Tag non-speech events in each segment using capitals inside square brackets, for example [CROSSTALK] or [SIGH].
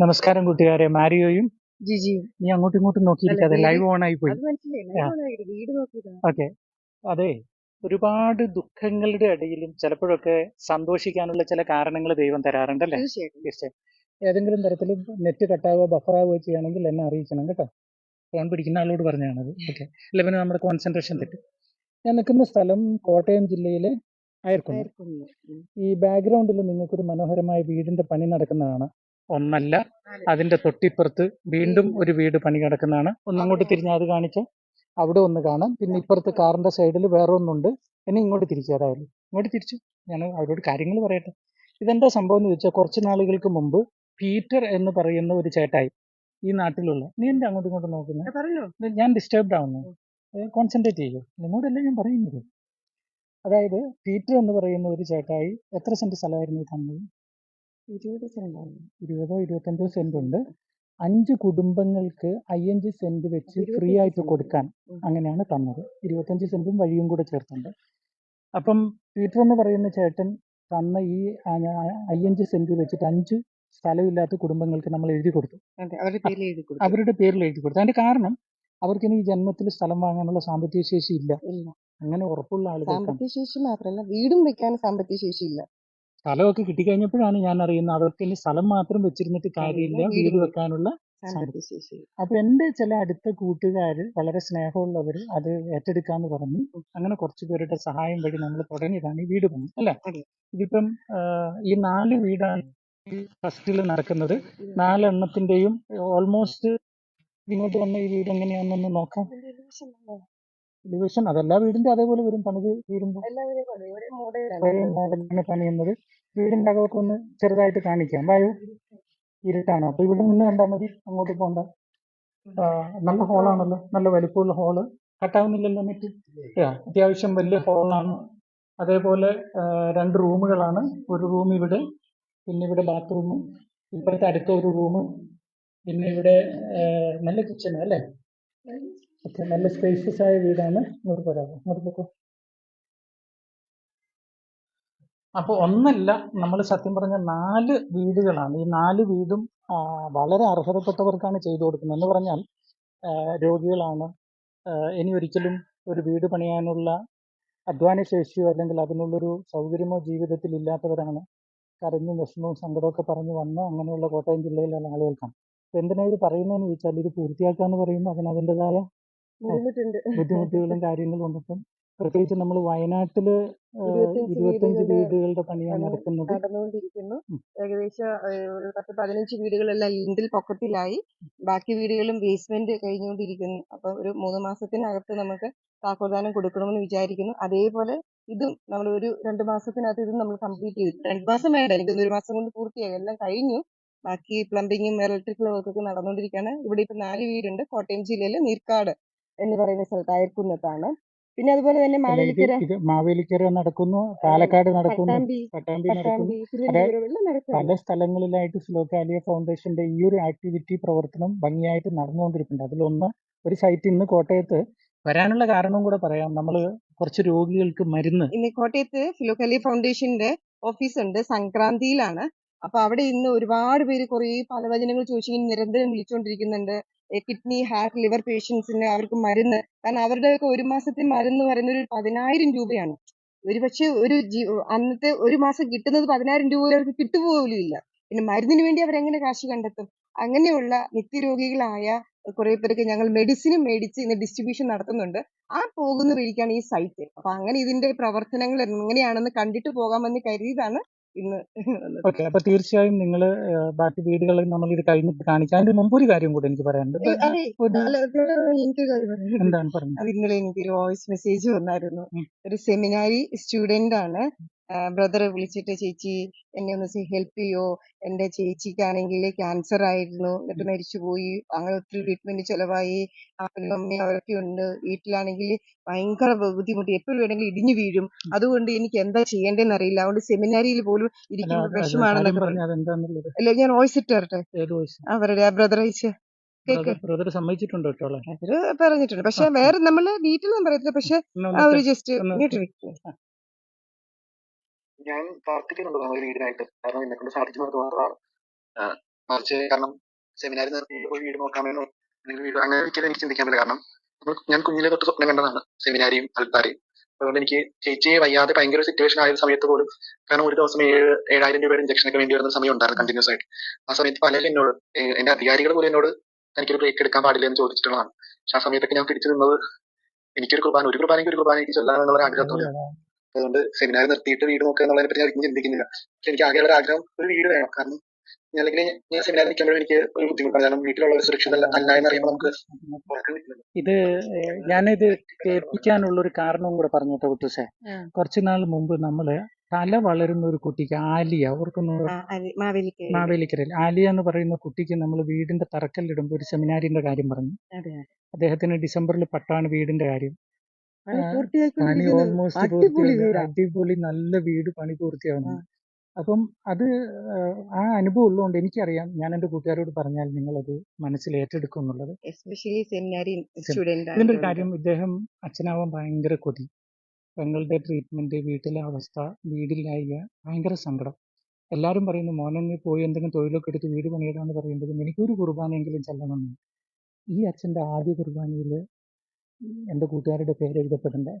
നമസ്കാരം കൂട്ടുകാരെ മാരിയോയും ജിജി. നീ അങ്ങോട്ടും ഇങ്ങോട്ടും നോക്കിയിരിക്കാതെ ലൈവ് ഓൺ ആയി പോയി. ഓക്കെ. അതെ ഒരുപാട് ദുഃഖങ്ങളുടെ ഇടയിലും ചിലപ്പോഴൊക്കെ സന്തോഷിക്കാനുള്ള ചില കാരണങ്ങൾ ദൈവം തരാറുണ്ടല്ലേ തീർച്ചയായും. ഏതെങ്കിലും തരത്തിൽ നെറ്റ് കട്ടാവുക ബഫറാവുക ചെയ്യുകയാണെങ്കിൽ എന്നെ അറിയിക്കണം കേട്ടോ. ഫോൺ പിടിക്കുന്ന ആളോട് പറഞ്ഞാണത് ഓക്കെ. അല്ല പിന്നെ നമ്മുടെ കോൺസെൻട്രേഷൻ തെറ്റും. ഞാൻ നിൽക്കുന്ന സ്ഥലം കോട്ടയം ജില്ലയിലെ അയർക്കുന്നു. ഈ ബാക്ക്ഗ്രൗണ്ടിൽ നിങ്ങൾക്കൊരു മനോഹരമായ വീടിന്റെ പണി നടക്കുന്നതാണ്. ഒന്നല്ല. അതിന്റെ തൊട്ടിപ്പുറത്ത് വീണ്ടും ഒരു വീട് പണി കിടക്കുന്നതാണ്. ഒന്നങ്ങോട്ട് തിരിഞ്ഞാൽ അത് കാണിച്ചോ അവിടെ ഒന്ന് കാണാം. പിന്നെ ഇപ്പുറത്ത് കാറിന്റെ സൈഡിൽ വേറെ ഒന്നുണ്ട് ഇനി ഇങ്ങോട്ട് തിരിച്ചു അതായത് ഇങ്ങോട്ട് തിരിച്ചു. ഞാൻ അവരോട് കാര്യങ്ങൾ പറയട്ടെ. ഇതെന്താ സംഭവം എന്ന് ചോദിച്ചാൽ കുറച്ച് നാളുകൾക്ക് മുമ്പ് പീറ്റർ എന്ന് പറയുന്ന ഒരു ചേട്ടായി ഈ നാട്ടിലുള്ള നീ എന്താ അങ്ങോട്ടും ഇങ്ങോട്ടും നോക്കുന്നത് ഞാൻ ഡിസ്റ്റർബ്ഡ് ആവുന്നു. കോൺസെൻട്രേറ്റ് ചെയ്യൂ. നിന്നോടല്ലേ ഞാൻ പറയുന്നത്? അതായത് പീറ്റർ എന്ന് പറയുന്ന ഒരു ചേട്ടായി എത്ര സെന്റ് സ്ഥലമായിരുന്നു ഈ തന്നത് ഇരുപത് സെന്റ് ഇരുപതോ ഇരുപത്തഞ്ചോ സെന്റ് ഉണ്ട്. അഞ്ച് കുടുംബങ്ങൾക്ക് അയ്യഞ്ച് സെന്റ് വെച്ച് ഫ്രീ ആയിട്ട് സെന്റ്. കൊടുക്കാൻ ഉം. അങ്ങനെയാണ് തന്നത്. ഇരുപത്തഞ്ച് സെന്റും വഴിയും കൂടെ ചേർത്തുണ്ട്. അപ്പം പീറ്റർ എന്ന് പറയുന്ന ചേട്ടൻ തന്ന ഈ അയ്യഞ്ച് സെന്റ് വെച്ചിട്ട് അഞ്ച് സ്ഥലമില്ലാത്ത കുടുംബങ്ങൾക്ക് നമ്മൾ എഴുതി കൊടുത്തു. അതെ അവരുടെ പേരിൽ എഴുതി കൊടുത്തു. അവരുടെ പേരിൽ എഴുതി കൊടുത്തു. അതിന്റെ കാരണം അവർക്ക് ഇനി ഈ ജന്മത്തിൽ സ്ഥലം വാങ്ങാനുള്ള സാമ്പത്തിക ശേഷി ഇല്ല. ഇല്ല. അങ്ങനെ ഉറപ്പുള്ള ആളുകൾക്കാണ്. സാമ്പത്തിക ശേഷി മാത്രമല്ല വീടും വെക്കാൻ സാമ്പത്തിക ശേഷി ഇല്ല. സ്ഥലമൊക്കെ കിട്ടിക്കഴിഞ്ഞപ്പോഴാണ് ഞാൻ അറിയുന്നത് അവർക്ക് ഇനി സ്ഥലം മാത്രം വെച്ചിരുന്നിട്ട് കാര്യമില്ല. വീട് വെക്കാനുള്ള അപ്പൊ എന്റെ ചില അടുത്ത കൂട്ടുകാർ വളരെ സ്നേഹമുള്ളവര് അത് ഏറ്റെടുക്കാന്ന് പറഞ്ഞു. അങ്ങനെ കുറച്ചു പേരുടെ സഹായം വഴി നമ്മൾ തുടങ്ങിയതാണ് ഈ വീട് പണി അല്ലെ. ഇതിപ്പം ഈ നാല് വീടാണ് ഫസ്റ്റിൽ നടക്കുന്നത്. നാലെണ്ണത്തിന്റെയും ഓൾമോസ്റ്റ് ഇങ്ങോട്ട് വന്ന ഈ വീട് എങ്ങനെയാണെന്നൊന്ന് നോക്കാം. ഡിവിഷൻ അതെല്ലാ വീടിന്റെ അതേപോലെ വരും പണിത് തീരുമ്പോൾ പണിയുന്നത് വീടിന്റെ അകമൊക്കെ ഒന്ന് ചെറുതായിട്ട് കാണിക്കാം. വായു ഇരുട്ടാണ്. അപ്പൊ ഇവിടെ നിന്ന് കണ്ടാൽ മതി അങ്ങോട്ട് പോണ്ട. നല്ല ഹോളാണല്ലോ നല്ല വലിപ്പമുള്ള ഹോൾ കട്ടാവുന്നില്ലല്ലോ മറ്റ് അത്യാവശ്യം വലിയ ഹോളാണ് അതേപോലെ രണ്ട് റൂമുകളാണ്. ഒരു റൂം ഇവിടെ പിന്നെ ഇവിടെ ബാത്റൂമും ഇപ്പോഴത്തെ അടുത്ത ഒരു റൂം പിന്നെ ഇവിടെ നല്ല കിച്ചൺ അല്ലേ? ഓക്കെ നല്ല സ്പേഷ്യസ് ആയ വീടാണ്. ഇങ്ങോട്ട് പോരാമോ ഇങ്ങോട്ട് പോക്കോ. അപ്പോൾ ഒന്നല്ല നമ്മൾ സത്യം പറഞ്ഞ നാല് വീടുകളാണ്. ഈ നാല് വീടും വളരെ അർഹതപ്പെട്ടവർക്കാണ് ചെയ്തു കൊടുക്കുന്നത്. എന്ന് പറഞ്ഞാൽ രോഗികളാണ്. ഇനി ഒരിക്കലും ഒരു വീട് പണിയാനുള്ള അധ്വാന ശേഷിയോ അല്ലെങ്കിൽ അതിനുള്ളൊരു സൗകര്യമോ ജീവിതത്തിൽ ഇല്ലാത്തവരാണ്. കരഞ്ഞും വിഷമവും സങ്കടമൊക്കെ പറഞ്ഞു വന്ന അങ്ങനെയുള്ള കോട്ടയം ജില്ലയിലുള്ള ആളുകൾക്കാണ്. എന്തിനാ ഇത് പറയുന്നതെന്ന് ചോദിച്ചാൽ ഇത് പൂർത്തിയാക്കാന്ന് പറയുമ്പോൾ അതിന് അതിന്റെതായ ബുദ്ധിമുട്ടുകളും കാര്യങ്ങളും ഉണ്ട് ഇപ്പം പ്രത്യേകിച്ച് നമ്മൾ വയനാട്ടിൽ ഇരുപത്തഞ്ച് വീടുകളുടെ പണിയാണ് പണി നടക്കുന്നത്. നടന്നുകൊണ്ടിരിക്കുന്നു. ഏകദേശം പത്ത് പതിനഞ്ച് വീടുകളെല്ലാം ലിൻഡിൽ പൊക്കത്തിലായി. ബാക്കി വീടുകളും ബേസ്മെന്റ് കഴിഞ്ഞുകൊണ്ടിരിക്കുന്നു. അപ്പൊ ഒരു മൂന്ന് മാസത്തിനകത്ത് നമുക്ക് താക്കോൽദാനം കൊടുക്കണമെന്ന് വിചാരിക്കുന്നു. അതേപോലെ ഇതും നമ്മൾ ഒരു രണ്ട് മാസത്തിനകത്ത് ഇതും നമ്മൾ കംപ്ലീറ്റ് ചെയ്തു. രണ്ട് മാസം വേണ്ട എനിക്ക് ഒരു മാസം കൊണ്ട് പൂർത്തിയായി. എല്ലാം കഴിഞ്ഞു. ബാക്കി പ്ലംബിങ്ങും ഇലക്ട്രിക്കൽ വർക്കൊക്കെ നടന്നുകൊണ്ടിരിക്കുകയാണ്. ഇവിടെ ഇപ്പൊ നാല് വീടുണ്ട്. കോട്ടയം ജില്ലയിലെ നീർക്കാട്. എന്ന് പറയുന്ന സ്ഥലത്ത് അയർക്കുന്നത്താണ് പിന്നെ അതുപോലെ തന്നെ മാവേലിക്കര മാവേലിക്കര നടക്കുന്നു പാലക്കാട് നടക്കുന്നു പട്ടാമ്പി നടക്കുന്നു. പല സ്ഥലങ്ങളിലായിട്ട് സ്ലോകാലിയ ഫൗണ്ടേഷന്റെ ഈ ഒരു ആക്ടിവിറ്റി പ്രവർത്തനം ഭംഗിയായിട്ട് നടന്നുകൊണ്ടിരിക്കുന്നുണ്ട് അതിലൊന്ന് ഒരു സൈറ്റ് ഇന്ന് കോട്ടയത്ത് വരാനുള്ള കാരണം കൂടെ പറയാം. നമ്മൾ കുറച്ച് രോഗികൾക്ക് മരുന്ന് ഇന്ന് കോട്ടയത്ത് ഫിലോക്കലി ഫൗണ്ടേഷന്റെ ഓഫീസ് ഉണ്ട് സംക്രാന്തിയിലാണ്. അപ്പൊ അവിടെ ഇന്ന് ഒരുപാട് പേര് കുറേ പലവചനങ്ങൾ ചോദിച്ചു ഇങ്ങനെ നിരന്തരം വിളിച്ചുകൊണ്ടിരിക്കുന്നുണ്ട് കിഡ്നി ഹാർട്ട് ലിവർ പേഷ്യൻസിന് അവർക്ക് മരുന്ന്. കാരണം അവരുടെയൊക്കെ ഒരു മാസത്തെ മരുന്ന് പറയുന്നത് ഒരു പതിനായിരം രൂപയാണ്. ഒരു പക്ഷെ ഒരു ജീ അന്നത്തെ ഒരു മാസം കിട്ടുന്നത് പതിനായിരം രൂപ അവർക്ക് കിട്ടുപോലും ഇല്ല പിന്നെ മരുന്നിന് വേണ്ടി അവരെങ്ങനെ കാശ് കണ്ടെത്തും? അങ്ങനെയുള്ള നിത്യരോഗികളായ കുറെ പേർക്ക് ഞങ്ങൾ മെഡിസിനും മേടിച്ച് ഇന്ന് ഡിസ്ട്രിബ്യൂഷൻ നടത്തുന്നുണ്ട്. ആ പോകുന്ന വഴിക്കാണ് ഈ സൈറ്റ്. അപ്പൊ അങ്ങനെ ഇതിന്റെ പ്രവർത്തനങ്ങൾ എങ്ങനെയാണെന്ന് കണ്ടിട്ട് പോകാമെന്ന് കരുതിയതാണ് ഇന്ന്. ഓക്കെ അപ്പൊ തീർച്ചയായും നിങ്ങൾ ബാക്കി വീടുകളിൽ നമ്മൾ ഇത് കഴിഞ്ഞിട്ട് കാണിക്കാം അതിന്റെ മുമ്പ് ഒരു കാര്യം കൂടെ എനിക്ക് പറയാനുണ്ട്. ഏ, അതെ, ഒരു- എനിക്ക് ഒരു എന്താണ് ഇന്നലെ വോയിസ് മെസ്സേജ് വന്നായിരുന്നു. ഒരു സെമിനാരി സ്റ്റുഡന്റ് ആണ് ബ്രദറെ വിളിച്ചിട്ട് ചേച്ചി എന്നെ ഒന്ന് ഹെൽപ്പ് ചെയ്യോ? എന്റെ ചേച്ചിക്കാണെങ്കിൽ ക്യാൻസർ ആയിരുന്നു. എന്നിട്ട് മരിച്ചുപോയി. അങ്ങനെ ഒത്തിരി ട്രീറ്റ്മെന്റ് ചെലവായി. അപ്പനും അമ്മയും അവരൊക്കെ ഉണ്ട്. വീട്ടിലാണെങ്കിൽ ഭയങ്കര ബുദ്ധിമുട്ട്. എപ്പോഴും വേണമെങ്കിൽ ഇടിഞ്ഞു വീഴും. അതുകൊണ്ട് എനിക്ക് എന്താ ചെയ്യേണ്ടതെന്ന് അറിയില്ല. അതുകൊണ്ട് സെമിനാരിയിൽ പോലും ഇരിക്കുന്ന വിഷമാണെന്നൊക്കെ പറഞ്ഞ. അല്ല ഞാൻ വോയിസ് ഇട്ട് വയസ്സ് അവരുടെ ആ ബ്രദർ അയച്ച്. ബ്രദർ സമ്മതിച്ചിട്ടുണ്ടോ പറഞ്ഞിട്ടുണ്ട്. പക്ഷെ വേറെ നമ്മൾ വീട്ടിൽ ഒന്നും പറയത്തില്ല. പക്ഷെ അവർ ജസ്റ്റ് ഇങ്ങോട്ട് ഇങ്ങോട്ട് ഞാൻ പ്രാർത്ഥിക്കുന്നുണ്ട് ഒരു വീടിനായിട്ട്. കാരണം എന്നെ കൊണ്ട് സാധിക്കുന്നത് മാത്രമാണ് മറിച്ച് കാരണം സെമിനാറിൽ നിർത്തി ഒരു വീട് നോക്കാമെന്നോ അല്ലെങ്കിൽ വീട് അങ്ങനെ ഒരിക്കലും എനിക്ക് ചിന്തിക്കാൻ പറ്റില്ല. കാരണം ഞാൻ കുഞ്ഞിലെ തൊട്ട് സ്വപ്നം കണ്ടതാണ് സെമിനാരിയും അൽത്താരയും അതുകൊണ്ട് എനിക്ക് ചേച്ചിയെ വയ്യാതെ ഭയങ്കര സിറ്റുവേഷൻ ആയ സമയത്ത് പോലും കാരണം ഒരു ദിവസം ഏഴ് ഏഴായിരം രൂപയുടെ ഇഞ്ചക്ഷൻ ഒക്കെ വേണ്ടി വരുന്ന സമയം ഉണ്ടായിരുന്നു കണ്ടിന്യൂസ് ആയിട്ട്. ആ സമയത്ത് പലരും എന്നോട് എന്റെ അധികാരികൾ പോലും എന്നോട് എനിക്കൊരു ബ്രേക്ക് എടുക്കാൻ പാടില്ല എന്ന് ചോദിച്ചിട്ടുള്ളതാണ്. പക്ഷെ ആ സമയത്തൊക്കെ ഞാൻ പിടിച്ചു നിന്നത് എനിക്കൊരു കുർബാന ഒരു കുർബാനയ്ക്ക് ഒരു കുർബാന എനിക്ക് ചൊല്ലാമെന്നുള്ള ആഗ്രഹത്തോടെ അതുകൊണ്ട് സെമിനാർ നിർത്തിയിട്ട് വീട് നോക്കുക എന്നുള്ളതിനെ പറ്റി ഞാൻ ഒരിക്കലും ചിന്തിക്കുന്നില്ല. പക്ഷെ എനിക്ക് ആകെയുള്ള ഒരു ആഗ്രഹം ഒരു വീട് വേണം. കാരണം ഞാൻ അല്ലെങ്കിൽ ഞാൻ സെമിനാർ നിൽക്കുമ്പോഴും എനിക്ക് ഒരു ബുദ്ധിമുട്ടാണ്. കാരണം വീട്ടിലുള്ളവർ സുരക്ഷിതല്ല അല്ല എന്ന് അറിയുമ്പോൾ നമുക്ക്. ഇത് ഞാനിത് കേൾപ്പിക്കാനുള്ള ഒരു കാരണവും കൂടെ പറഞ്ഞോട്ടെ കുട്ടുസേ ആ. കുറച്ചു നാൾ മുമ്പ് നമ്മൾ തല വളരുന്ന ഒരു കുട്ടിക്ക് ആലിയ ഓർക്കുന്നു മാവേലിക്കരൽ മാവേലിക്കരയിൽ ആലിയ എന്ന് പറയുന്ന കുട്ടിക്ക് നമ്മൾ വീടിന്റെ തറക്കല്ലിടുമ്പോൾ ഒരു സെമിനാരിന്റെ കാര്യം പറഞ്ഞു. അതെ അദ്ദേഹത്തിന് ഡിസംബറിൽ പട്ടാണ് വീടിന്റെ കാര്യം. പണി. ഓൾമോസ്റ്റ് അടിപൊളി വീടാ. അടിപൊളി നല്ല വീട് പണി പൂർത്തിയാവുന്നു. ആ. അപ്പം അത് ആഹ്, ആ അനുഭവം ഉള്ളതുകൊണ്ട് എനിക്കറിയാം ഞാൻ എന്റെ കൂട്ടുകാരോട് പറഞ്ഞാൽ നിങ്ങൾ അത് മനസ്സിൽ ഏറ്റെടുക്കും എന്നുള്ളത്. എസ്പെഷ്യലി സെമിനാരി സ്റ്റുഡന്റ് ഇതിന്റെ ഒരു കാര്യം ഇദ്ദേഹം അച്ഛനാവാൻ ഭയങ്കര കൊതി. പെങ്ങളുടെ ട്രീറ്റ്മെന്റ് വീട്ടിലെ അവസ്ഥ വീടില്ലായ്മ ഭയങ്കര സങ്കടം. എല്ലാരും പറയുന്നു മോനെ പോയി എന്തെങ്കിലും തൊഴിലൊക്കെ എടുത്ത് വീട് പണിയിടാന്ന് പറയുമ്പോഴും എനിക്കൊരു കുർബാനയെങ്കിലും ചെല്ലണമെന്ന് ഈ അച്ഛന്റെ ആദ്യ കുർബാനയിൽ എന്റെ കൂട്ടുകാരുടെ പേര് എഴുതപ്പെടണ്ടേ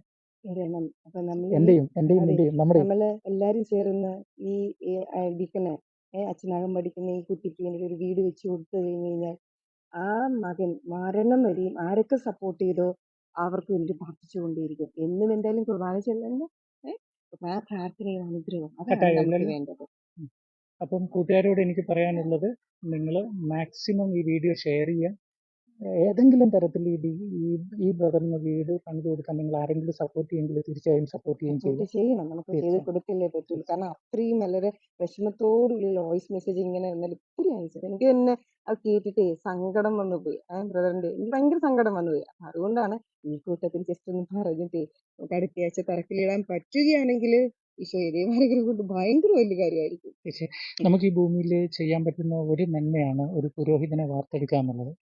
ഇടണം അപ്പൊ നമ്മൾ എന്റെയും എന്റെയും അതെ. എന്റെയും നമ്മുടെ നമ്മൾ എല്ലാരും ചേർന്ന് ഈ ഡിക്കന് അച്ഛനാകം പഠിക്കുന്ന ഈ കുട്ടിക്ക് വേണ്ടി ഒരു വീട് വെച്ച് കൊടുത്തു കഴിഞ്ഞു കഴിഞ്ഞാൽ ആ മകൻ മരണം വരെയും ആരൊക്കെ സപ്പോർട്ട് ചെയ്തോ അവർക്ക് വേണ്ടി പ്രാർത്ഥിച്ചുകൊണ്ടേയിരിക്കും എന്നും എന്തായാലും കുർബാന ചെല്ലുന്ന ഏഹ് ആ പ്രാർത്ഥനയും അനുഗ്രഹവും അതാണ് കട്ടായോ നമുക്ക് ഇല്ലല്ലോ? വേണ്ടത്. അപ്പം കൂട്ടുകാരോട് എനിക്ക് പറയാനുള്ളത് നിങ്ങൾ മാക്സിമം ഈ വീഡിയോ ഷെയർ ചെയ്യുക ഏതെങ്കിലും തരത്തിൽ ഈ ഡി- ഈ ഈ ബ്രദറിന് വീട് പണിത് കൊടുക്കാൻ നിങ്ങൾ ആരെങ്കിലും സപ്പോർട്ട് ചെയ്യുമെങ്കിൽ തീർച്ചയായും സപ്പോർട്ട് ചെയ്യുകയും ചെയ്യും. ചെയ്യുക ചെയ്യണം. നമുക്ക് ചെയ്ത് കൊടുത്തില്ലേ കൊടുക്കല്ലേ പറ്റുള്ളൂ കാരണം അത്രയും വളരെ വിഷമത്തോടുള്ള വോയിസ് മെസ്സേജ് ഇങ്ങനെ വന്നാൽ ഒത്തിരി അയച്ചത് എനിക്ക് തന്നെ അത് കേട്ടിട്ടേ സങ്കടം വന്നു പോയി. ആ ബ്രദറിന്റെ എനിക്ക് ഭയങ്കര സങ്കടം വന്നു പോയി. അതുകൊണ്ടാണ് ഈ കൂട്ടത്തിൽ ജസ്റ്റ് ഒന്ന് പറഞ്ഞിട്ടേ നമുക്ക് അടുത്ത ആഴ്ച തറക്കല്ലിടാൻ പറ്റുകയാണെങ്കിൽ ഈശോ ഇതേമാരെങ്കിലും കൊണ്ട് ഭയങ്കര വലിയ കാര്യമായിരിക്കും. പക്ഷേ നമുക്ക് ഈ ഭൂമിയിൽ ചെയ്യാൻ പറ്റുന്ന ഒരു നന്മയാണ് ഒരു പുരോഹിതനെ വാർത്തെടുക്കുക എന്നുള്ളത്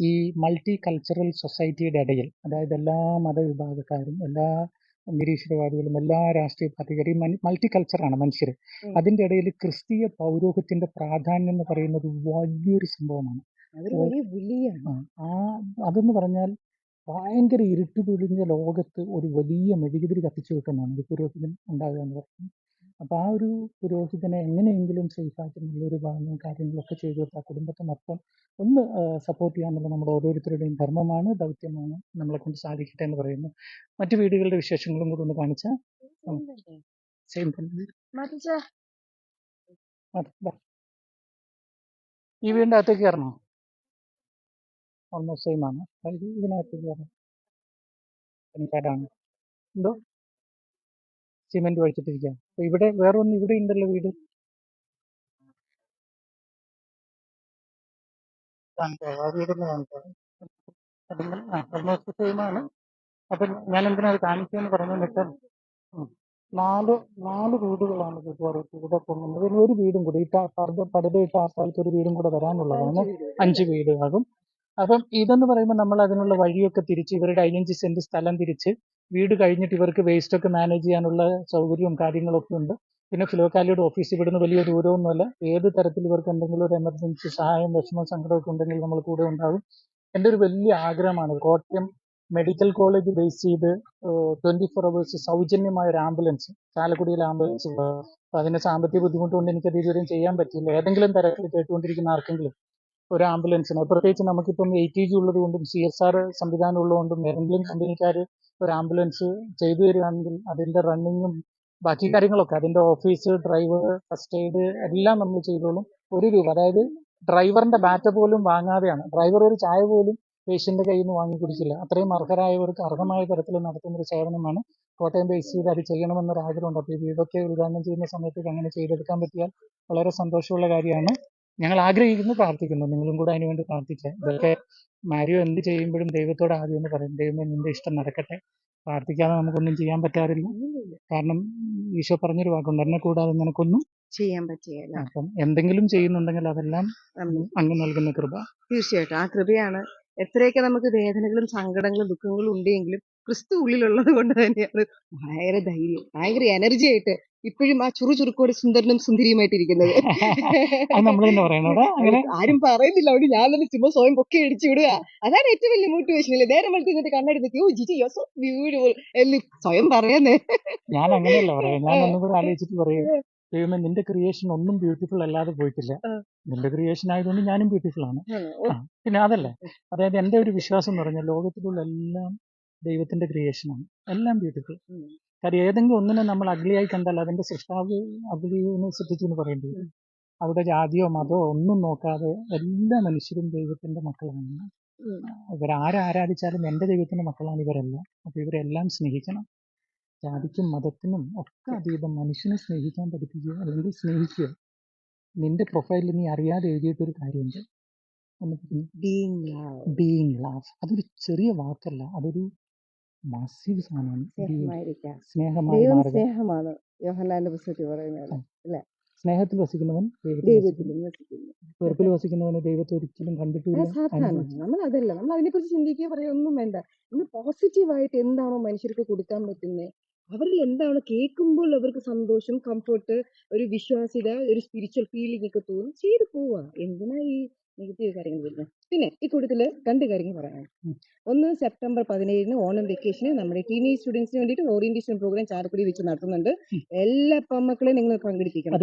ഈ മൾട്ടി കൾച്ചറൽ സൊസൈറ്റിയുടെ ഇടയിൽ അതായത് എല്ലാ മതവിഭാഗക്കാരും എല്ലാ നിരീശ്വരവാദികളും എല്ലാ രാഷ്ട്രീയ പാർട്ടിക്കാരും മൾട്ടി കൾച്ചറാണ് മനുഷ്യർ അതിന്റെ അതിന്റെ ഇടയിൽ ക്രിസ്തീയ പൗരോഹിത്യത്തിന്റെ പ്രാധാന്യം എന്ന് പറയുന്നത് വലിയൊരു സംഭവമാണ്. ആ അതെന്ന് പറഞ്ഞാൽ ഭയങ്കര ഇരുട്ട് പൊഴിഞ്ഞ ലോകത്ത് ഒരു വലിയ മെഴുകുതിരി കത്തിച്ചു വെക്കുന്നതാണ് ഒരു പുരോഹിതൻ ഉണ്ടാകുക എന്ന് പറയുന്നത്. അപ്പം ആ ഒരു പുരോഹിതനെ എങ്ങനെയെങ്കിലും സേഫായിട്ട് നല്ലൊരു ഭാഗവും കാര്യങ്ങളൊക്കെ ചെയ്തു കൊടുത്ത് ആ കുടുംബത്തെ മൊത്തം ഒന്ന് സപ്പോർട്ട് ചെയ്യാമെന്നുള്ള നമ്മുടെ ഓരോരുത്തരുടെയും ധർമ്മമാണ് ദൗത്യമാണ് നമ്മളെ കൊണ്ട് സാധിക്കട്ടെ എന്ന് പറയുന്നു. മറ്റു വീടുകളുടെ വിശേഷങ്ങളും കൂടെ ഒന്ന് കാണിച്ചാൽ സെയിം തന്നെ. മതി. ഈ വീടിന്റെ അകത്തേക്ക് കയറണോ? ഓൾമോസ്റ്റ് സെയിം ആണ്. അതായത് ഇതിനകത്ത് പണിക്കാരാണ്. എന്തോ? സിമെന്റ് ഒഴിച്ചിട്ടിരിക്കുക അപ്പൊ ഇവിടെ വേറെ ഒന്ന് ഇവിടെ ഉണ്ടല്ലോ വീട്. ഓൾമോസ്റ്റ് സെയിം ആണ് അപ്പൊ ഞാൻ എന്തിനാ അത് കാണിച്ചതെന്ന് പറഞ്ഞു വെച്ചാൽ ഉം. നാല് നാല് വീടുകളാണ് ഇതുപോലെ ഇവിടെ പോകുന്നത് ഒരു വീടും കൂടി. ഇട്ട പടുത ഇട്ട ആ സ്ഥലത്ത് ഒരു വീടും കൂടെ വരാനുള്ളതാണ്. അഞ്ച് വീടുകാകും അപ്പം ഇതെന്ന് പറയുമ്പോൾ നമ്മൾ അതിനുള്ള വഴിയൊക്കെ തിരിച്ച് ഇവരുടെ അയ്യഞ്ച് സെന്റ് സ്ഥലം തിരിച്ച് വീട് കഴിഞ്ഞിട്ട് ഇവർക്ക് വേസ്റ്റ് ഒക്കെ മാനേജ് ചെയ്യാനുള്ള സൗകര്യവും കാര്യങ്ങളൊക്കെ ഉണ്ട്. പിന്നെ ഫിലോക്കാലിയുടെ ഓഫീസ് ഇവിടുന്ന് വലിയ ദൂരമൊന്നുമല്ല. ഏത് തരത്തിൽ ഇവർക്ക് എന്തെങ്കിലും ഒരു എമർജൻസി സഹായം വിഷമം സങ്കടമൊക്കെ ഉണ്ടെങ്കിൽ നമ്മൾ കൂടെ ഉണ്ടാകും എന്റെ ഒരു വലിയ ആഗ്രഹമാണ്. കോട്ടയം മെഡിക്കൽ കോളേജ് ബേസ് ചെയ്ത് ട്വന്റി ഫോർ അവേഴ്സ് സൗജന്യമായ ഒരു ആംബുലൻസ് ചാലക്കുടിയിലെ ആംബുലൻസ് അപ്പൊ അതിന് സാമ്പത്തിക ബുദ്ധിമുട്ട് കൊണ്ട് എനിക്കത് ഇതുവരെയും ചെയ്യാൻ പറ്റില്ല ഏതെങ്കിലും തരത്തിൽ കേട്ടുകൊണ്ടിരിക്കുന്ന ആർക്കെങ്കിലും ഒരു ആംബുലൻസിന് പ്രത്യേകിച്ച് നമുക്കിപ്പം എ ടി ജി ഉള്ളത് കൊണ്ടും സി എസ് ആർ സംവിധാനം ഉള്ളതുകൊണ്ടും ഏതെങ്കിലും കമ്പനിക്കാർ ഒരു ആംബുലൻസ് ചെയ്തു തരികയാണെങ്കിൽ അതിന്റെ റണ്ണിങ്ങും ബാക്കി കാര്യങ്ങളൊക്കെ അതിന്റെ ഓഫീസ് ഡ്രൈവർ ഫസ്റ്റ് എയ്ഡ് എല്ലാം നമ്മൾ ചെയ്തോളും ഒരു രൂപ. അതായത് ഡ്രൈവറിന്റെ ബാറ്റ പോലും വാങ്ങാതെയാണ്. ഡ്രൈവർ ഒരു ചായ പോലും പേഷ്യന്റെ കയ്യിൽ നിന്ന് വാങ്ങി കുടിക്കില്ല അത്രയും അർഹരായവർക്ക് അർഹമായ തരത്തിൽ നടത്തുന്ന ഒരു സേവനമാണ്. കോട്ടയം ബേസ് ചെയ്ത് അത് ചെയ്യണമെന്നൊരു ആഗ്രഹമുണ്ട് അപ്പോൾ ഇതൊക്കെ ഉദ്ഘാടനം ചെയ്യുന്ന സമയത്ത് അങ്ങനെ ചെയ്തെടുക്കാൻ പറ്റിയാൽ വളരെ സന്തോഷമുള്ള കാര്യമാണ്. ഞങ്ങൾ ആഗ്രഹിക്കുന്നു പ്രാർത്ഥിക്കുന്നു. നിങ്ങളും കൂടെ അതിനുവേണ്ടി പ്രാർത്ഥിക്കുക ഇതൊക്കെ മാരിയോ എന്ത് ചെയ്യുമ്പോഴും ദൈവത്തോട് ആദ്യം എന്ന് പറയും. ദൈവമേ നിന്റെ ഇഷ്ടം നടക്കട്ടെ. പ്രാർത്ഥിക്കാതെ നമുക്കൊന്നും ചെയ്യാൻ പറ്റാറില്ല. കാരണം ഈശോ പറഞ്ഞൊരു വാക്കുണ്ട് എന്നെ കൂടാതെ നിനക്കൊന്നും ചെയ്യാൻ പറ്റില്ല അപ്പം എന്തെങ്കിലും ചെയ്യുന്നുണ്ടെങ്കിൽ അതെല്ലാം അങ്ങ് നൽകുന്ന കൃപ. തീർച്ചയായിട്ടും. ആ കൃപയാണ്. എത്രയൊക്കെ നമുക്ക് വേദനകളും സങ്കടങ്ങളും ദുഃഖങ്ങളും ഉണ്ടെങ്കിലും ക്രിസ്തു ഉള്ളിലുള്ളത് കൊണ്ട് തന്നെയാണ്. ഭയങ്കര ധൈര്യം ഭയങ്കര എനർജി ആയിട്ട് ഇപ്പോഴും ആ ചുറു ചുറുക്കോട് സുന്ദരനും സുന്ദരിയുമായിട്ടിരിക്കുന്നത്. ഇരിക്കുന്നത് നമ്മൾ തന്നെ പറയണോടാ? അങ്ങനെ ആരും പറയുന്നില്ല. അവിടെ ഞാൻ തന്നെ ചുമ്മാ സ്വയം പൊക്കി അടിച്ചു വിടുക. അതാണ് ഏറ്റവും വലിയ മോട്ടിവേഷൻ അല്ലേ നേരെ വെളുത്ത് ഇങ്ങോട്ട് കണ്ണെടുത്ത് ഓ ജിജി യോ സോ ബ്യൂട്ടിഫുൾ എന്ന് സ്വയം പറയുന്നേ. ഞാൻ അങ്ങനെയല്ല പറയാം. ഞാൻ ആ. ഒന്നും കൂടെ ആലോചിച്ചിട്ട് പറയും. ദൈവമേ നിന്റെ ക്രിയേഷൻ ഒന്നും ബ്യൂട്ടിഫുൾ അല്ലാതെ പോയിട്ടില്ല. നിന്റെ ക്രിയേഷൻ ആയതുകൊണ്ട് ഞാനും ബ്യൂട്ടിഫുൾ ആണ്. പിന്നെ അതല്ലേ? അതായത് എന്റെ ഒരു വിശ്വാസം എന്ന് പറഞ്ഞാൽ ലോകത്തിലുള്ള എല്ലാം ദൈവത്തിന്റെ ക്രിയേഷനാണ് എല്ലാം ബ്യൂട്ടിഫുൾ. കാര്യം ഏതെങ്കിലും ഒന്നിനെ നമ്മൾ അഗ്ലിയായി കണ്ടാൽ അതിന്റെ സൃഷ്ടാവ് അഗ്ലിയെ സൃഷ്ടിച്ചു എന്ന് പറയേണ്ടി വരും. അവിടെ ജാതിയോ മതമോ ഒന്നും നോക്കാതെ എല്ലാ മനുഷ്യരും ദൈവത്തിന്റെ മക്കളാണ്. ഇവരാരാധിച്ചാലും എന്റെ ദൈവത്തിന്റെ മക്കളാണ് ഇവരെല്ലാം. അപ്പൊ ഇവരെല്ലാം സ്നേഹിക്കണം. ജാതിക്കും മതത്തിനും ഒക്കെ അതീതം മനുഷ്യനെ സ്നേഹിക്കാൻ പഠിപ്പിക്കുക അല്ലെങ്കിൽ സ്നേഹിക്കുക. നിന്റെ പ്രൊഫൈലിൽ നീ അറിയാതെ എഴുതിയിട്ടൊരു കാര്യമുണ്ട്. ബീയിങ് ലവ് അതൊരു ചെറിയ വാക്കല്ല. അതൊരു മാസീവ് സാധനമാണ് സ്നേഹമാണ് സ്നേഹമാണ്. യോഹന്നാന്റെ പുസ്തകത്തിൽ പറയുന്നത് സ്നേഹത്തിൽ വസിക്കുന്നവൻ വെറുപ്പിൽ വസിക്കുന്നവന് ദൈവത്തെ ഒരിക്കലും കണ്ടിട്ടില്ല നമ്മൾ അതല്ല. നമ്മൾ അതിനെക്കുറിച്ച് ചിന്തിക്കുക പറയൊന്നും ഒന്നും വേണ്ട. നമ്മൾ പോസിറ്റീവായിട്ട് എന്താണോ മനുഷ്യർക്ക് കൊടുക്കാൻ പറ്റുന്നത് അവരിൽ എന്താണ് കേൾക്കുമ്പോൾ അവർക്ക് സന്തോഷം കംഫർട്ട് ഒരു വിശ്വാസ്യത ഒരു സ്പിരിച്വൽ ഫീലിംഗ് ഒക്കെ തോന്നും ചെയ്തു പോവാ എന്തിനാ ഈ നെഗറ്റീവ് കാര്യങ്ങൾ വരുന്നത് പിന്നെ ഈ കൂട്ടത്തിൽ രണ്ട് കാര്യങ്ങൾ പറയാം. ഒന്ന് സെപ്റ്റംബർ പതിനേഴിന് ഓണം വെക്കേഷന് നമ്മുടെ ടീനേജ് സ്റ്റുഡൻസിന് വേണ്ടിയിട്ട് ഓറിയന്റേഷൻ പ്രോഗ്രാം ചാലക്കുടി വെച്ച് നടത്തുന്നുണ്ട്. എല്ലാ പമ്മക്കളെയും നിങ്ങൾ പങ്കെടുപ്പിക്കണം.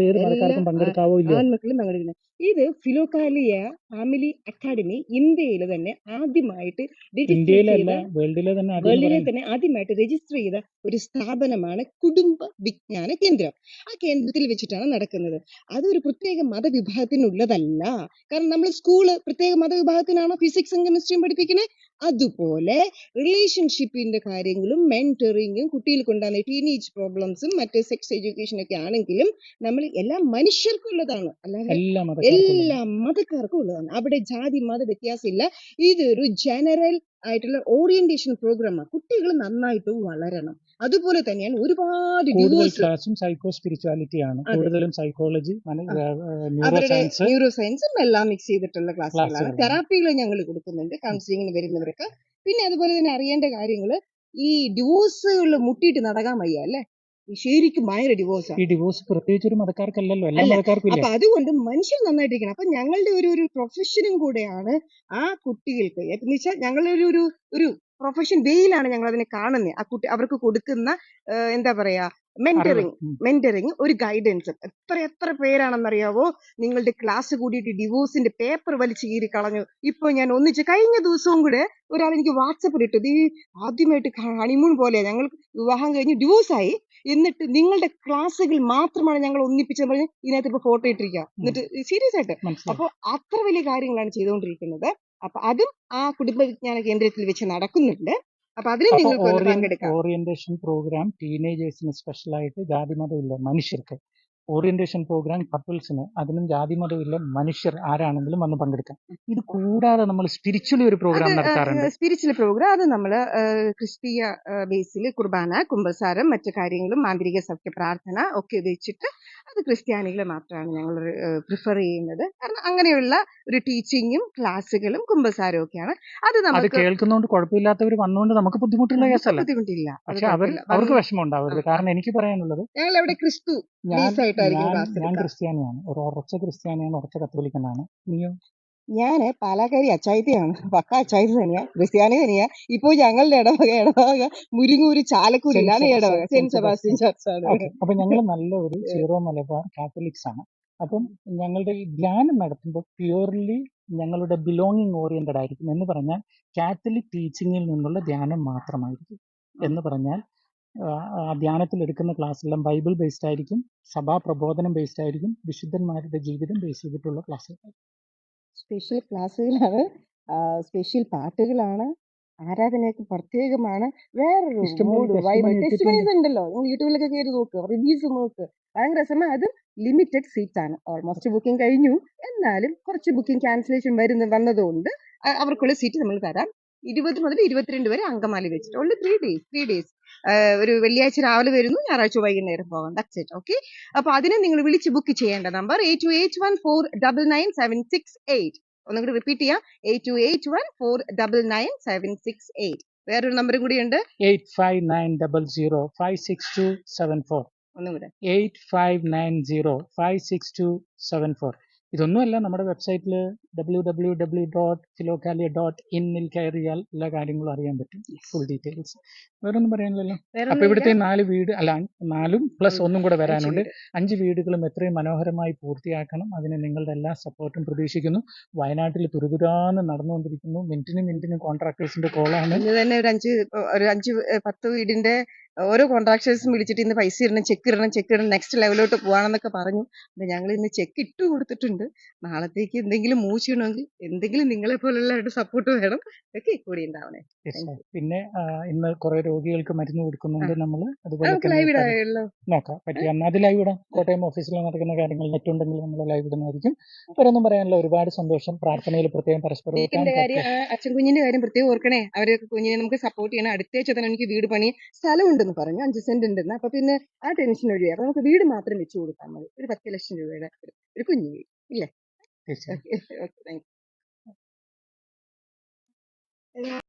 ആൺമക്കളും പങ്കെടുക്കണം. ഇത് ഫിലോകാലിയ ഫാമിലി അക്കാഡമി ഇന്ത്യയിൽ തന്നെ ആദ്യമായിട്ട് രജിസ്റ്റർ ഇന്ത്യയിലല്ല ചെയ്ത വേൾഡിലെ തന്നെ ആദ്യമായിട്ട് രജിസ്റ്റർ ചെയ്ത ഒരു സ്ഥാപനമാണ് കുടുംബ വിജ്ഞാന കേന്ദ്രം. ആ കേന്ദ്രത്തിൽ വെച്ചിട്ടാണ് നടക്കുന്നത്. അതൊരു പ്രത്യേക മതവിഭാഗത്തിനുള്ളതല്ല. കാരണം നമ്മൾ സ്കൂൾ പ്രത്യേക മതവിഭാഗത്തിനാണോ ഫിസിക്സും കെമിസ്ട്രിയും പഠിപ്പിക്കുന്നത് അതുപോലെ റിലേഷൻഷിപ്പിന്റെ കാര്യങ്ങളും മെന്ററിങ്ങും കുട്ടിയിൽ കൊണ്ടാണ് ടീനേജ് പ്രോബ്ലംസും മറ്റ് സെക്സ് എഡ്യൂക്കേഷൻ ഒക്കെ ആണെങ്കിലും നമ്മൾ എല്ലാ മനുഷ്യർക്കും ഉള്ളതാണ്. അല്ലാതെ എല്ലാ മതക്കാർക്കും എല്ലാ മതക്കാർക്കും ഉള്ളതാണ്. അവിടെ ജാതി മത വ്യത്യാസമില്ല. ഇതൊരു ജനറൽ ആയിട്ടുള്ള ഓറിയന്റേഷൻ പ്രോഗ്രാമാണ് കുട്ടികൾ നന്നായിട്ട് വളരണം. അതുപോലെ തന്നെയാണ് ഒരുപാട് ഡിവോഴ്സ് സൈക്കോ സ്പിരിച്വാലിറ്റി ആണ്. കൂടുതലും സൈക്കോളജി ന്യൂറോ സയൻസ് എല്ലാം മിക്സ് ചെയ്തിട്ടുള്ള ക്ലാസ്സുകളാണ്. തെറാപ്പികൾ ഞങ്ങൾ കൊടുക്കുന്നുണ്ട് കൗൺസിലിങ്ങിന് വരുന്നവർക്ക് പിന്നെ അതുപോലെ തന്നെ അറിയേണ്ട കാര്യങ്ങൾ ഈ ഡിവോഴ്സുകൾ മുട്ടിയിട്ട് നടക്കാൻ വയ്യ അല്ലെ? ശരിക്കും ഭയങ്കര ഡിവോഴ്സ് ഈ ഡിവോഴ്സ് പ്രത്യേകിച്ച് ഒരു മതക്കാർക്കല്ലല്ലോ. എല്ലാ അല്ല. മതക്കാർക്കും അപ്പൊ അതുകൊണ്ട് മനുഷ്യർ നന്നായിട്ടിരിക്കണം. അപ്പൊ ഞങ്ങളുടെ ഒരു ഒരു പ്രൊഫഷനും കൂടെയാണ് ആ കുട്ടികൾക്ക്. എന്ന് വെച്ചാൽ ഞങ്ങളൊരു ഒരു ഒരു പ്രൊഫഷൻ വേയിലാണ് ഞങ്ങൾ അതിനെ കാണുന്നത് ആ കുട്ടി അവർക്ക് കൊടുക്കുന്ന എന്താ പറയാ മെന്ററിങ് മെന്ററിങ് ഒരു ഗൈഡൻസ് എത്ര എത്ര പേരാണെന്നറിയാവോ? നിങ്ങളുടെ ക്ലാസ് കൂടിയിട്ട് ഡിവോഴ്സിന്റെ പേപ്പർ വലിച്ചു കീറി കളഞ്ഞു. ഇപ്പൊ ഞാൻ ഒന്നിച്ച് കഴിഞ്ഞ ദിവസവും കൂടെ ഒരാൾ എനിക്ക് വാട്സപ്പിൽ ഇട്ടു. ഈ ആദ്യമായിട്ട് ഹണിമൂൺ പോലെ ഞങ്ങൾ വിവാഹം കഴിഞ്ഞ് ഡിവോഴ്സ് ആയി. എന്നിട്ട് നിങ്ങളുടെ ക്ലാസ്സുകൾ മാത്രമാണ് ഞങ്ങൾ ഒന്നിപ്പിച്ചെന്ന് പറഞ്ഞ് ഇതിനകത്ത് ഇപ്പൊ ഫോട്ടോ ഇട്ടിരിക്കുക എന്നിട്ട് സീരിയസ് ആയിട്ട്. അപ്പോൾ അപ്പൊ അത്ര വലിയ കാര്യങ്ങളാണ് ചെയ്തുകൊണ്ടിരിക്കുന്നത്. അപ്പൊ അതും ആ കുടുംബ വിജ്ഞാന കേന്ദ്രത്തിൽ വെച്ച് നടക്കുന്നുണ്ട്. അപ്പൊ അതിന് നിങ്ങൾക്ക് ഓറിയന്റേഷൻ പ്രോഗ്രാം ടീനേജേഴ്സിന് സ്പെഷ്യൽ ആയിട്ട് ഇല്ല മനുഷ്യർക്ക്. ഓറിയന്റേഷൻ പ്രോഗ്രാം കപ്പിൾസിന് അതിനും ജാതി മതമില്ല മനുഷ്യർ ആരാണെങ്കിലും വന്ന് പങ്കെടുക്കാം. ഇത് കൂടാതെ നമ്മൾ സ്പിരിച്വലി ഒരു പ്രോഗ്രാം നടത്താറുണ്ട്. സ്പിരിച്വൽ പ്രോഗ്രാം അത് നമ്മൾ ക്രിസ്തീയ ബേസിൽ കുർബാന കുംഭസാരം മറ്റു കാര്യങ്ങളും മാന്ത്രിക സത്യ പ്രാർത്ഥന ഒക്കെ വെച്ചിട്ട് അത് ക്രിസ്ത്യാനികൾ മാത്രമാണ് ഞങ്ങൾ പ്രിഫർ ചെയ്യുന്നത്. കാരണം അങ്ങനെയുള്ള ഒരു ടീച്ചിങ്ങും ക്ലാസ്സുകളും കുംഭസാരവും ഒക്കെയാണ്. അത് നമ്മൾ കേൾക്കുന്നതുകൊണ്ട് കുഴപ്പമില്ലാത്തവർ വന്നുകൊണ്ട് നമുക്ക് ബുദ്ധിമുട്ടുള്ള കേസല്ല? ബുദ്ധിമുട്ടില്ല. പക്ഷെ അവർ. അവർക്ക് വിഷമം ഉണ്ടാവരുത് കാരണം എനിക്ക് പറയാനുള്ളത് ഞങ്ങൾ അവിടെ ക്രിസ്തു ഞാൻ ആയിട്ടായിരിക്കും ഞാൻ ക്ലാസ് ഞാൻ എടുക്കുക ക്രിസ്ത്യാനിയാണ്. ഒരു ഉറച്ച ക്രിസ്ത്യാനിയാണ് ഉറച്ച കത്തോലിക്കനാണ്. നീയോ ഞാൻ പാലാക്കാരി അച്ചായത്തിയാണ്. പക്ക അച്ചായത്തി തന്നെയാ ക്രിസ്ത്യാനി തന്നെയാ. ഇപ്പൊ ഞങ്ങളുടെ ഇടവക ഇടവക മുരിങ്ങൂര് ചാലക്കൂരി സെന്റ് ഇടവക. സെബാസ്റ്റ്യൻ സെന്റ് സെബാസ്റ്റ്യൻ ചർച്ചാണ് ഓക്കെ. അപ്പൊ ഞങ്ങൾ നല്ല ഒരു സീറോ മലബാർ കാത്തലിക്സ് ആണ്. അപ്പം ഞങ്ങളുടെ ഈ ധ്യാനം നടത്തുമ്പോൾ പ്യുവർലി ഞങ്ങളുടെ ബിലോങ്ങിങ് ഓറിയന്റഡ് ആയിരിക്കും എന്ന് പറഞ്ഞാൽ കാത്തലിക് ടീച്ചിങ്ങിൽ നിന്നുള്ള ധ്യാനം മാത്രമായിരിക്കും എന്ന് പറഞ്ഞാൽ ധ്യാനത്തിൽ എടുക്കുന്ന ക്ലാസ്സെല്ലാം ബൈബിൾ ബേസ്ഡ് ആയിരിക്കും. സഭാ പ്രബോധനം ബേസ്ഡ് ആയിരിക്കും. വിശുദ്ധന്മാരുടെ ജീവിതം ബേസ് ചെയ്തിട്ടുള്ള ക്ലാസ്സുകൾ. സ്പെഷ്യൽ ക്ലാസ്സുകളാണ്. സ്പെഷ്യൽ പാട്ടുകളാണ്. ആരാധനയൊക്കെ പ്രത്യേകമാണ്. വേറൊരു ഉണ്ടല്ലോ. നിങ്ങൾ യൂട്യൂബിലൊക്കെ കയറി നോക്ക്. റിവ്യൂസ് നോക്ക്. ഭയങ്കര രസമാണ്. അത് ലിമിറ്റഡ് സീറ്റ് ആണ്. ഓൾമോസ്റ്റ് ബുക്കിംഗ് കഴിഞ്ഞു. എന്നാലും കുറച്ച് ബുക്കിംഗ് ക്യാൻസലേഷൻ വരുന്ന വന്നതുകൊണ്ട് അവർക്കുള്ള സീറ്റ് നമ്മൾ തരാം. ഇരുപത് മുതൽ ഇരുപത്തിരണ്ട് വരെ അങ്കമാലി വെച്ചിട്ട്. Only three days three days ഒരു വെള്ളിയാഴ്ച രാവിലെ വരുന്നു ഞായറാഴ്ച വൈകുന്നേരം പോകാം. ദാറ്റ്സ് ഇറ്റ് ഓക്കെ അപ്പൊ അതിന് നിങ്ങൾ വിളിച്ച് ബുക്ക് ചെയ്യേണ്ട number eight two eight one four double nine seven six eight ഒന്നും കൂടി റിപ്പീറ്റ് ചെയ്യാം. Eight two eight one four double nine seven six eight വേറൊരു നമ്പറും കൂടി ഉണ്ട്. Eight five nine double zero five six two seven four ഒന്നുകൂടെ. Eight five nine zero five six two seven four ഇതൊന്നുമല്ല നമ്മുടെ വെബ്സൈറ്റിൽ W W W dot Philokalia dot ഇന്നിൽ കയറിയാൽ എല്ലാ കാര്യങ്ങളും അറിയാൻ പറ്റും ഫുൾ ഡീറ്റെയിൽസ് വേറെ ഒന്നും പറയാനില്ലല്ലോ. അപ്പൊ ഇവിടുത്തെ നാല് വീട് അല്ല നാലും പ്ലസ് ഒന്നും കൂടെ വരാനുണ്ട്. അഞ്ച് വീടുകളും എത്രയും മനോഹരമായി പൂർത്തിയാക്കണം. അതിന് നിങ്ങളുടെ എല്ലാ സപ്പോർട്ടും പ്രതീക്ഷിക്കുന്നു. വയനാട്ടിൽ തുരുതുരാന്ന് നടന്നുകൊണ്ടിരിക്കുന്നു. മിനിറ്റിന് മിനിറ്റിന് കോൺട്രാക്ടേഴ്സിന്റെ കോളാണ് തന്നെ ഒരു അഞ്ച് ഒരു അഞ്ച് പത്ത് വീടിന്റെ ഓരോ കോൺട്രാക്ടേഴ്സും വിളിച്ചിട്ട് ഇന്ന് പൈസ ഇടണം ചെക്ക് ഇടണം ചെക്ക് ഇടണം നെക്സ്റ്റ് ലെവലിലോട്ട് പോകാണെന്നൊക്കെ പറഞ്ഞു. അപ്പൊ ഞങ്ങൾ ഇന്ന് ചെക്ക് ഇട്ട് കൊടുത്തിട്ടുണ്ട്. നാളത്തേക്ക് എന്തെങ്കിലും മൂവ് ചെയ്യണമെങ്കിൽ എന്തെങ്കിലും നിങ്ങളെ പോലുള്ളവരുടെ സപ്പോർട്ട് വേണം. ഒക്കെ കൂടി ഉണ്ടാവണേ. പിന്നെ ഇന്ന് കുറെ രോഗികൾക്ക് മരുന്ന് കൊടുക്കുന്നുണ്ട് നമ്മൾ അതുപോലെ ലൈവ് പല- ഇടാമല്ലോ. നോക്കാം. പറ്റിയ അത് ലൈവ് ഇടാം. കോട്ടയം ഓഫീസിൽ നടക്കുന്ന കാര്യങ്ങൾ നെറ്റ് ഉണ്ടെങ്കിൽ നമ്മൾ ലൈവ് ഇടുന്നതായിരിക്കും. അവരൊന്നും പറയാനില്ല ഒരുപാട് സന്തോഷം. പ്രാർത്ഥനയിൽ പ്രത്യേകം പരസ്പരം അച്ഛൻ കുഞ്ഞിന്റെ കാര്യം പ്രത്യേകം ഓർക്കണേ. അവരൊക്കെ കുഞ്ഞിനെ നമുക്ക് സപ്പോർട്ട് ചെയ്യണം. അടുത്ത ആഴ്ച തന്നെ എനിക്ക് വീട് പണി സ്ഥലമുണ്ടെന്ന് പറഞ്ഞു. അഞ്ച് സെന്റ് ഉണ്ടെന്ന്. അപ്പൊ പിന്നെ ആ ടെൻഷൻ ഒഴിയാ അപ്പൊ നമുക്ക് വീട് മാത്രം വെച്ചു കൊടുത്താൽ മതി. ഒരു പത്ത് ലക്ഷം രൂപയുടെ ഒരു- കുഞ്ഞു വീട്. ഇല്ലേ? Okay thank [LAUGHS]